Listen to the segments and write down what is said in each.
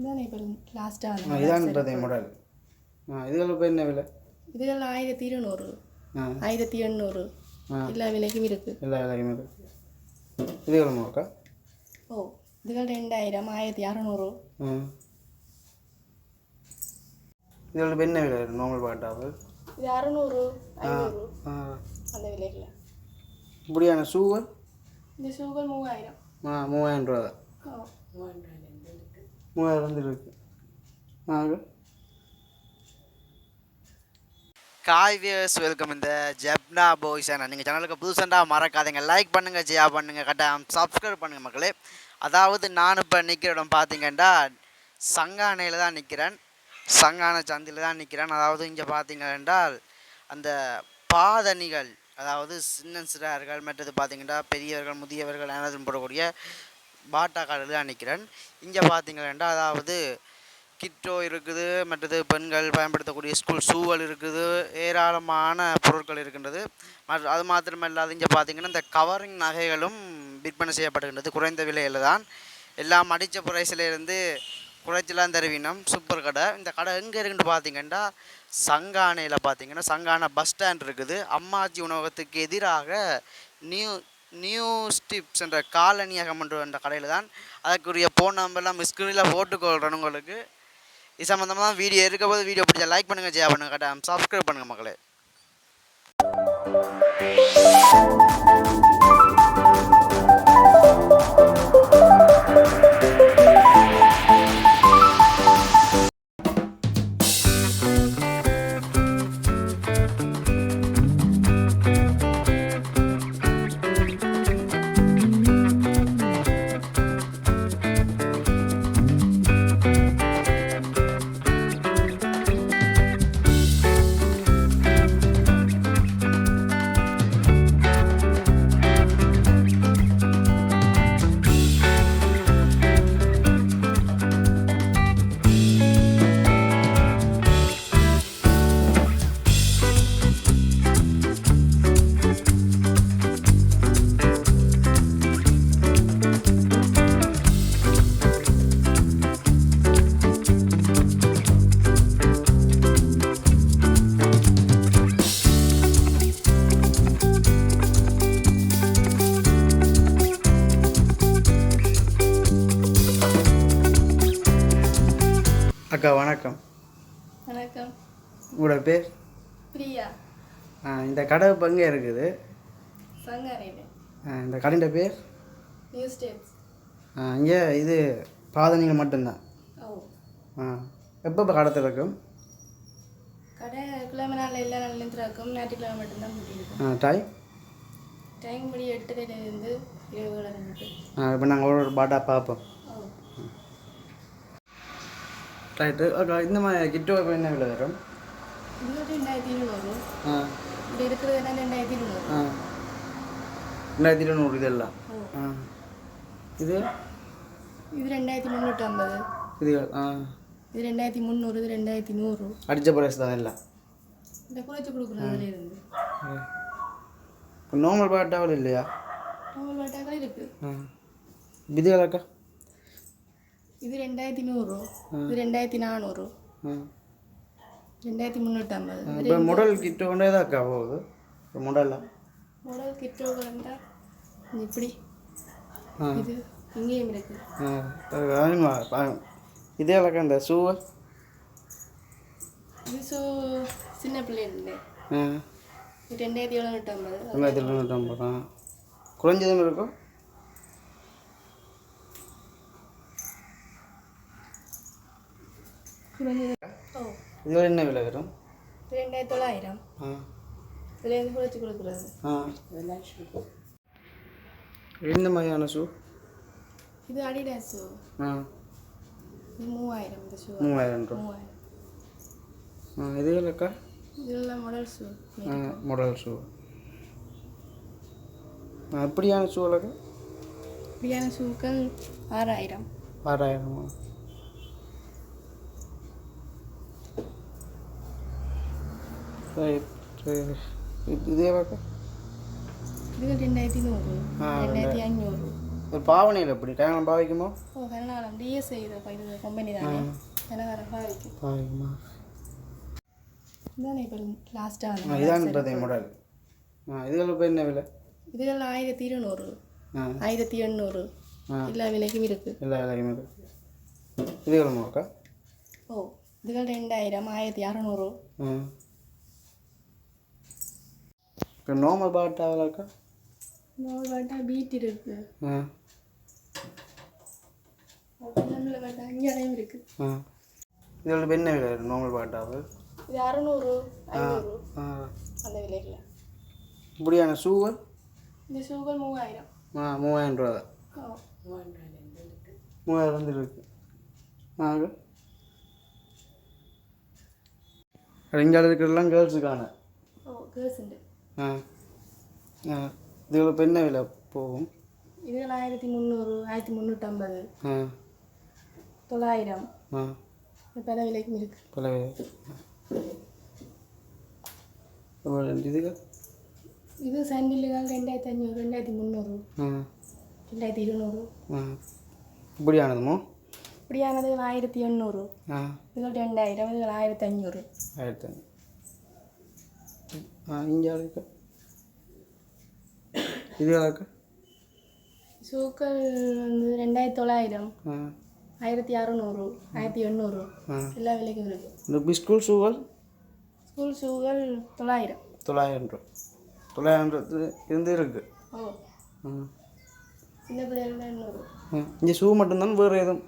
இதானே இப்போ லாஸ்ட்டாக இதான்றதே மாடல் ஆ இதுகள் இப்போ என்ன விலை? இதுகள் ஆயிரத்தி இருநூறு. ஆயிரத்தி எண்ணூறு. எல்லா விலைக்கும் இருக்குது எல்லா விலையுமே இருக்கு. இதுகள் மாக்கா ஓ இதுகள் ரெண்டாயிரம் ஆயிரத்தி அறநூறு. இப்போ என்ன விலை? நார்மல் பாட்டாவு இது அறநூறு அந்த விலைகளில். இப்படியான ஷூகள் இந்த ஷூகள் மூவாயிரம். ஆ மூவாயிரம் ரூபா மூவாயிரம் வந்து இறந்துருக்கு நாங்கள் காய் வியர்ஸ் வெல்கம் இந்த ஜப்னா பாய்ஸ் சேனல். நீங்கள் சேனலுக்கு புதுசண்டா மறக்காதீங்க லைக் பண்ணுங்கள் ஜியா பண்ணுங்கள் கட்டாயம் சப்ஸ்கிரைப் பண்ணுங்கள் மக்களே. அதாவது நான் இப்போ நிற்கிற இடம் பார்த்தீங்கன்னா சங்கானையில் தான் நிற்கிறேன் சங்கான சந்தியில் தான் நிற்கிறேன் அதாவது இங்கே பார்த்தீங்க என்றால் அந்த பாதணிகள் அதாவது சின்ன சிறார்கள் மற்றது பார்த்தீங்கன்னா பெரியவர்கள் முதியவர்கள் அனைத்தும் போடக்கூடிய பாட்டா கடையில் தான் நிற்கிறேன் இங்கே பார்த்தீங்கன்னா அதாவது கிட்டோ இருக்குது மற்றது பெண்கள் பயன்படுத்தக்கூடிய ஸ்கூல் சூவல் இருக்குது ஏராளமான பொருட்கள் இருக்கின்றது. மற்ற அது மாத்திரமல்லாது இங்கே பார்த்தீங்கன்னா இந்த கவரிங் நகைகளும் விற்பனை செய்யப்படுகின்றது குறைந்த விலையில் தான். எல்லாம் அடித்த பிரைஸிலேருந்து குறைச்சலாம் தருவினம். சூப்பர் கடை. இந்த கடை எங்கே இருக்குன்னு பார்த்தீங்கன்னா சங்கானையில் பார்த்தீங்கன்னா சங்கான பஸ் ஸ்டாண்ட் இருக்குது. அம்மாஜி உணவகத்துக்கு எதிராக நியூ நியூ ஸ்டிப்ஸ் என்ற காலனியகம் என்ற என்ற கடையில் தான் அதற்குரிய ஃபோன் நம்பர்லாம் ஸ்க்ரீனில் போட்டுக்கொள்கிறேன் உங்களுக்கு இது சம்மந்தமாக வீடியோ இருக்க போது வீடியோ பிடிச்சா லைக் பண்ணுங்கள் ஜெயா பண்ணுங்கள் கட்டாயம். சப்ஸ்கிரைப் பண்ணுங்கள் மக்களே. அக்கா வணக்கம். வணக்கம். உங்களோட பேர்? பிரியா. இந்த கடை இப்போ எங்கே இருக்குது? சங்காரையில் ஆ, இந்த கடையின் பேர்? நியூ இங்கே இது பாதணிகள் மட்டும்தான். ஆ எப்போ இப்போ கடை திறக்கும்? கடை கிழமை நாளில் எல்லா நாள்லையும் திறக்கும். ஞாயிற்றுக்கிழமை மட்டும்தான் முடியிருக்கும் ஆ டைம் டைம் படி எட்டரைலேருந்து இருபது இப்போ நாங்கள் ஒரு பாட்டா பார்ப்போம். ரைட்டு அக்கா இந்த மாதிரி கிட்டோ இப்போ என்ன விலை வரும் ரெண்டாயிரத்தி இருநூறு இதெல்லாம் இது இது ரெண்டாயிரத்தி முந்நூற்றி ஐம்பது இது ஆ இது ரெண்டாயிரத்தி முந்நூறு இது ரெண்டாயிரத்தி நூறு அடித்த பிரைஸ் தான் எல்லாம் இந்த குறைச்சி கொடுக்குறதுல இருந்து இப்போ நார்மல் பாட்டாவில் இல்லையா நார்மல் பாட்டாக்கள் இருக்கு ஆ இதுகள் அக்கா இது ரெண்டாயிரத்தி நூறு இது ரெண்டாயிரத்தி நானூறு ரெண்டாயிரத்தி முந்நூற்றி ஐம்பது இப்போ முடல் கிட்ட கொண்டே தான் அக்கா போகுது இப்போ முடலாம் முதல் கிட்டோகள் இருந்தால் இப்படி இது இங்கேயும் இருக்கு இதே அக்கா இந்த ஷூவை இது ஸோ சின்ன பிள்ளைங்க ரெண்டாயிரத்தி எழுநூற்றி ஐம்பது ரெண்டாயிரத்தி எழுநூற்றம்பது குறைஞ்சதும் இருக்கும் குறைஞ்சது ஓ இது என்ன விலை வரும்? ரெண்டாயிரத்தி தொள்ளாயிரம். இதுலேருந்து குறைச்சி கொடுக்குறது. ஆ. எந்த மாதிரியான ஷூ? இது அடிடாஸ் ஷூ. ஆ. இது மூவாயிரம் இந்த ஷூ. மூவாயிரம் மூவாயிரம். ஆ இது அக்கா? இதெல்லாம் மாடல் ஷூ. ஆ மாடல் ஷூ. அப்படியான ஷூ அக்கா இப்படியான ஷூக்கள் ஆறாயிரம். ஆறாயிரமா? இதே அக்கா இது ரெண்டாயிரத்தி நூறு ரெண்டாயிரத்தி அஞ்சூறு ஒரு பாவனையில் எப்படி கல்யாணம் பாவிக்குமோ ஓ கனகாலம் டிஎஸ்ஐ இது கம்பெனி தானே கனகாலம் பாவிக்கும் பாவிக்குமா இதானே இப்போ லாஸ்ட்டாக இதான் இப்போதைய மாடல் ஆ இதுகள் இப்போ என்ன விலை இதுகள் ஆயிரத்தி இருநூறு ஆயிரத்தி எண்ணூறு. எல்லா விலைக்கும் இருக்குது எல்லா விலையுமே இருக்கு இதுகள் நோக்கா ஓ இதுகள் ரெண்டாயிரம் ஆயிரத்தி அறநூறு இப்போ நார்மல் பாட்டா விளாக்கா நூறு பாட்டா பீட் இருக்குது ஆ. இதோட என்ன விலை நார்மல் பாட்டாவு இது அறநூறு அந்த விலைகளை இப்படியான ஷூவல் இந்த ஷூகள் மூவாயிரம். ஆ மூவாயிரம் ரூபா மூவாயிரம் இருக்கு. ஆக இங்கே இருக்கிறதெல்லாம் கேர்ள்ஸுக்கான ஓ கேர்ள்ஸ் ஆ. ஆ. இதுகளை இப்போ என்ன விலை போகும்? இதுகள் ஆயிரத்தி முந்நூறு ஆயிரத்தி முந்நூற்றம்பது. ஆ. தொள்ளாயிரம். ஆ. பல விலைக்கும் இருக்குது பல விலை. இதுகள்? இது சாண்டில்கள் ரெண்டாயிரத்தி ஐநூறு ரெண்டாயிரத்தி முந்நூறு. ரெண்டாயிரத்தி இருநூறு. இப்படியானதுமோ? இப்படியானது ஆயிரத்தி எண்ணூறு. இதுகள் ரெண்டாயிரம் இதுகள் ஆயிரத்தி ஐநூறு. ஆயிரத்தி ஐநூறு. இங்கே இருக்க? இது அளவுக்கு ஷூக்கள் வந்து ரெண்டாயிரத்தி தொள்ளாயிரம். ஆயிரத்தி அறநூறு ஆயிரத்தி எண்ணூறு. எல்லா விலைக்கும் இருக்குது இந்த பிஸ்கூல் ஷூகள் ஸ்கூல் ஷூகள் தொள்ளாயிரம். தொள்ளாயிரம் ரூபா. தொள்ளாயிரம் இருந்து இருக்குது ஓ. ம் சின்ன பிள்ளைகள் எண்ணூறு. இங்கே ஷூ மட்டும்தான் வேறு எதுவும்?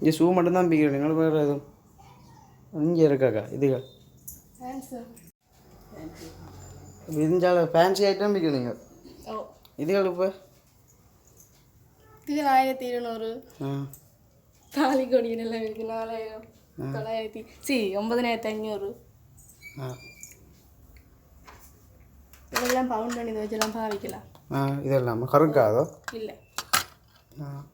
இங்கே ஷூ மட்டும்தான் பிக்கிறீங்க வேறு எதுவும்? இங்கே இருக்காக்கா இதுகள்? ஓ. இதுகள் இப்போ? இதுகள் ஆயிரத்தி இருநூறு. ஆ. தாலி கொடி எல்லாம் இருக்குது நாலாயிரம் தொள்ளாயிரத்தி சி ஒன்பதனாயிரத்தி ஐநூறு. ஆ. இதெல்லாம் பவுண்ட் பண்ணி வச்செல்லாம் பாவிக்கலாம். இதெல்லாம் கருக்காதோ? இல்லை. ஆ.